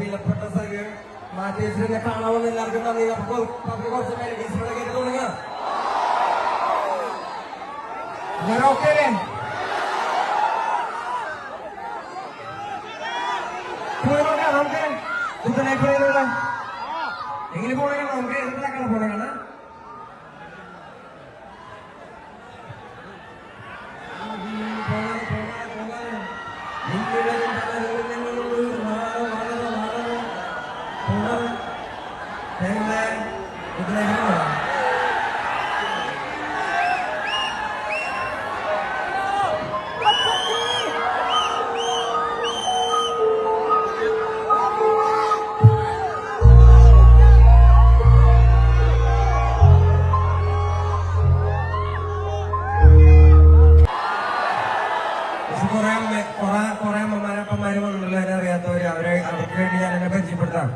വിലപ്പെട്ട സഖ്യം മാറ്റേഴ്സിനെ കാണാമെന്ന് എല്ലാവർക്കും നന്ദി. നമുക്ക് നമുക്ക് കുറച്ച് മെലഡീസിനോട് കേട്ട് തുടങ്ങാം ഓക്കെ നമുക്ക്. എങ്ങനെ പോണേ? നമുക്ക് എന്തിനാക്കാണ് പോണേ കാണാം? കുറെ കുറെ അമ്മമാരപ്പന്മാരും ഉണ്ടല്ലോ എന്നെ അറിയാത്തവര് അവരെ അവർക്ക് വേണ്ടി ഞാൻ എന്നെ പരിചയപ്പെടുത്താം.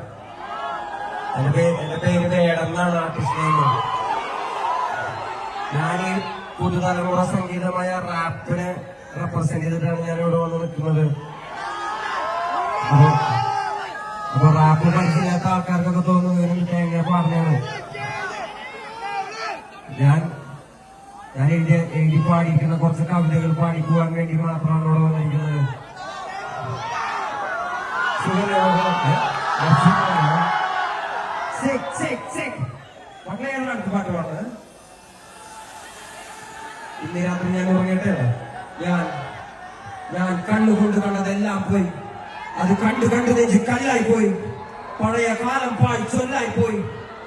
എന്റെ എന്റെ പേര് വേടം എന്നാണ് ആർട്ടിസ്റ്റ് നെയിം ഞാൻ പുതുതലമുറ സംഗീതമായ റാപ്പിനെ റെപ്രസെന്റ് ചെയ്തിട്ടാണ് ഞാൻ ഇവിടെ വന്ന് നിൽക്കുന്നത്. അപ്പൊ റാപ്പ് പരിചയമില്ലാത്ത ആൾക്കാർക്കൊക്കെ തോന്നുന്നു തേങ്ങ പാടുന്നതാണ് ഞാൻ ഞാൻ എഴുതി എഴുതി പാടിക്കുന്ന കുറച്ച് കവിതകൾ പാടിക്കുവാൻ വേണ്ടി മാത്രമാണ് ഏതാണ് അടുത്ത പാട്ട് പാടുന്നത്. ഇന്ന് രാത്രി ഞാൻ ഉറങ്ങട്ടെ? ഞാൻ ഞാൻ കണ്ണുകൊണ്ട് കണ്ടതെല്ലാം പോയി. അത് കണ്ടു കണ്ടു നെഞ്ച് കല്ലായി പോയി. പഴയ കാലം പാടി ചൊല്ലായി പോയി.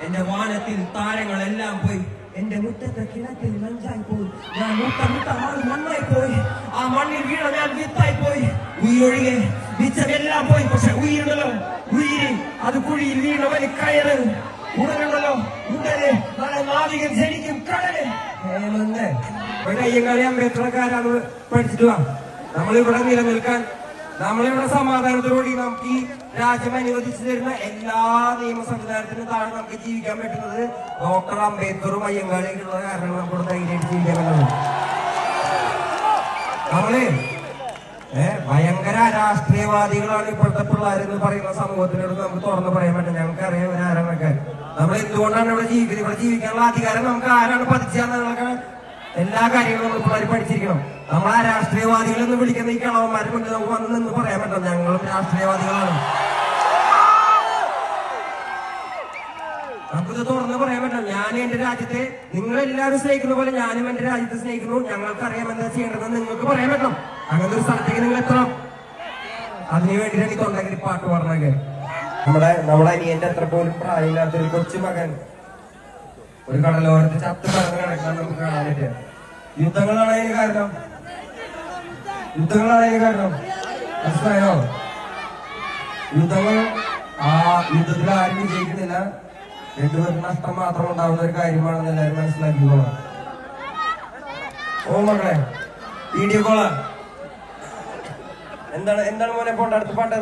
എന്റെ വാനത്തിൽ താരങ്ങളെല്ലാം പോയി. എന്റെ മുറ്റത്തെ കിണറ്റിൽ മഞ്ചായി പോയി ഞാൻ മുട്ട മുട്ട മാറി മണ്ണായി പോയി ആ മണ്ണിൽ വീണ ഞാൻ വിത്തായി പോയി ഉയൊഴികെ വിച്ചതെല്ലാം പോയി. പക്ഷെ ഉയിരുണ്ടല്ലോ. ഉയിരി അത് കുഴിയിൽ വീണ വരി കയറ്. ഉടലുണ്ടല്ലോ. ഉടനെ നല്ല നാവികൻ ജനിക്കും കടൽ. ഇവിടെ അയ്യങ്കാളി അംബേദ്കർക്കാരാണ് പഠിച്ചിട്ട് വാ നമ്മളിവിടെ നിലനിൽക്കാൻ നമ്മളിവിടെ സമാധാനത്തോടുകൂടി നമുക്ക് ഈ രാജ്യം അനുവദിച്ചു തരുന്ന എല്ലാ നിയമ സംവിധാനത്തിനും താഴെ നമുക്ക് ജീവിക്കാൻ പറ്റുന്നത് ഡോക്ടർ അംബേദ്കറും അയ്യങ്കാളിയും ഉള്ള കാരണം നമുക്ക് ധൈര്യമായിട്ട് ജീവിക്കാൻ പറ്റുന്നത്. നമ്മൾ ഭയങ്കര രാഷ്ട്രീയവാദികളാണ് ഇപ്പോഴത്തെ പിള്ളേരെന്ന് പറയുന്ന സമൂഹത്തിനോട് നമുക്ക് തുറന്ന് പറയാൻ പറ്റും ഞങ്ങൾക്ക് അറിയാം ആരാണൊക്കെ നമ്മൾ എന്തുകൊണ്ടാണ് ഇവിടെ ജീവിക്കുന്നത്? ഇവിടെ ജീവിക്കാനുള്ള അധികാരം നമുക്ക് ആരാണ് പതിച്ചാന്നൊക്കെ എല്ലാ കാര്യങ്ങളും നമ്മൾ പിള്ളേർ പഠിച്ചിരിക്കണം. നമ്മൾ രാഷ്ട്രീയവാദികൾ എന്ന് വിളിക്കുന്ന ഈ കളവന്മാരെ കൊണ്ട് നമുക്ക് വന്ന് നിന്ന് പറയാൻ പറ്റും. ഞങ്ങളും രാഷ്ട്രീയവാദികളാണ്. നമുക്കിത് തുറന്ന് പറയാൻ പറ്റും. ഞാൻ എന്റെ രാജ്യത്തെ നിങ്ങളെല്ലാവരും സ്നേഹിക്കുന്ന പോലെ ഞാനും എന്റെ രാജ്യത്തെ സ്നേഹിക്കുന്നു. ഞങ്ങൾക്ക് അറിയാം എന്താ ചെയ്യേണ്ടതെന്ന് നിങ്ങൾക്ക് പറയാൻ പറ്റും. അങ്ങനത്തെ ഒരു സ്ഥലത്തേക്ക് നിങ്ങൾ എത്തണം. അതിനു വേണ്ടിയിട്ടാണ് ഈ തൊണ്ടగిരി പാട്ട് പാടുന്നത്. നമ്മുടെ നമ്മുടെ അനിയന്റെ അത്ര പോലും പ്രായമില്ലാത്ത ഒരു കൊച്ചു മകൻ ഒരു കടലോരത്ത് ചത്ത് കടന്ന് കിടക്കാൻ നമുക്ക് പറ്റുക യുദ്ധങ്ങളാണ് അതിന് കാരണം. യുദ്ധങ്ങളാണ് അതിന് കാരണം. മനസ്സിലായോ? യുദ്ധങ്ങൾ ആ യുദ്ധത്തിൽ ആരും വിജയിക്കുന്നില്ല. രണ്ടുപേർക്ക് നഷ്ടം മാത്രം ഉണ്ടാവുന്ന ഒരു കാര്യമാണെന്ന് എല്ലാവരും മനസ്സിലാക്കിക്കോളാം. ഓ മക്കളെ വീഡിയോ കോളാ. എന്താണ് എന്താണ് മോനെ പോണ്ട അടുത്ത പാട്ട്